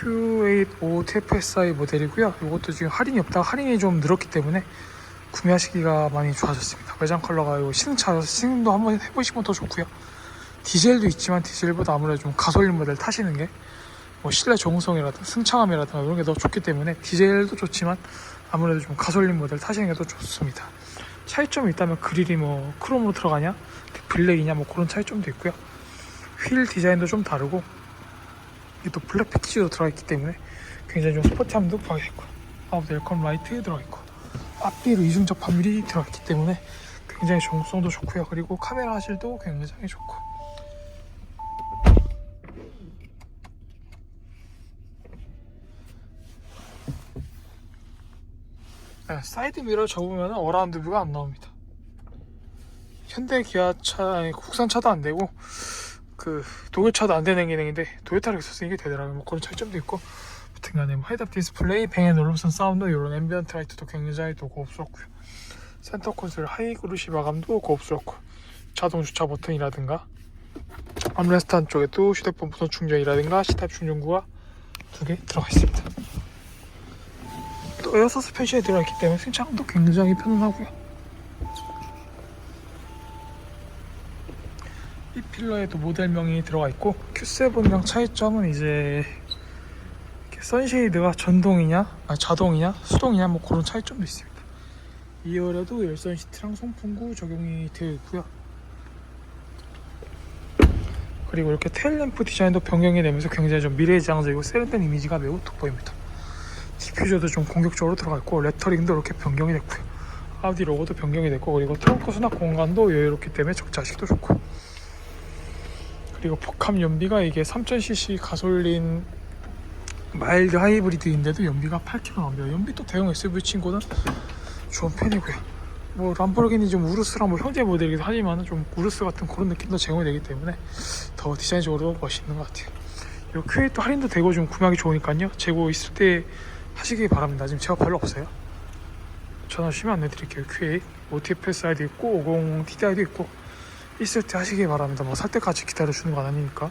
Q8 TFSI 모델이고요. 이것도 지금 할인이 없다가 할인이 좀 늘었기 때문에 구매하시기가 많이 좋아졌습니다. 외장 컬러가 이 신차여서 시승도 한번 해보시면 더 좋고요. 디젤도 있지만 디젤보다 아무래도 좀 가솔린 모델 타시는 게 뭐 실내 정성이라든 승차감이라든가 이런 게 더 좋기 때문에 디젤도 좋지만 아무래도 좀 가솔린 모델 타시는 게 더 좋습니다. 차이점이 있다면 그릴이 뭐 크롬으로 들어가냐, 블랙이냐 뭐 그런 차이점도 있고요. 휠 디자인도 좀 다르고 또 블랙 패키지도 들어가 있기 때문에 굉장히 좀 스포티함도 됐고 아웃 에어컨 라이트 들어가 있고 앞뒤로 이중적 판밀이 들어가 있기 때문에 굉장히 정성도 좋고요. 그리고 카메라 화질도 굉장히 좋고 네, 사이드 미러 접으면 어라운드 뷰가 안 나옵니다. 현대 기아차, 아니, 국산 차도 안 되고 그 독일차도 안 되는 기능인데 도요타를 써서 이게 되더라고요. 뭐 그런 차이점도 있고 하여튼간에 뭐 헤드업 디스플레이, 뱅앤 올름선 사운드 이런 앰비언트 라이트도 굉장히 또 고급스럽고요. 센터 콘솔 하이 그루시 마감도 고급스럽고 자동 주차 버튼이라든가 암레스트 한쪽에도 휴대폰 무선 충전이라든가 C타입 충전구가 두 개 들어가 있습니다. 또 에어 서스펜션이 들어있기 때문에 승차감도 굉장히 편안하고요. 이 필러에도 모델명이 들어가 있고 Q7이랑 차이점은 이제 이렇게 선쉐이드가 전동이냐, 아니 자동이냐, 수동이냐 뭐 그런 차이점도 있습니다. 2열에도 열선 시트랑 송풍구 적용이 되어 있고요. 그리고 이렇게 테일램프 디자인도 변경이 되면서 굉장히 좀 미래지향적이고 세련된 이미지가 매우 돋보입니다. 디퓨저도 좀 공격적으로 들어가 있고 레터링도 이렇게 변경이 됐고요. 아우디 로고도 변경이 됐고 그리고 트렁크 수납 공간도 여유롭기 때문에 적자식도 좋고 그리고 복합 연비가 이게 3000cc 가솔린 마일드 하이브리드인데도 연비가 8km 나옵니다. 연비 또 대형 SUV 친구는 좋은 편이고요. 뭐 람보르기니 좀 우르스랑 뭐 형제 모델이기도 하지만 좀 우르스 같은 그런 느낌도 제공이 되기 때문에 더 디자인적으로 멋있는 것 같아요. 이 Q8도 할인도 되고 좀 구매하기 좋으니까요. 재고 있을 때 하시기 바랍니다. 지금 제가 별로 없어요. 전화 주시면 안내드릴게요. Q8 OTFSI도 있고 50 TDI도 있고 있을 때 하시기 바랍니다. 뭐 살 때까지 기다려 주는 건 아니니까.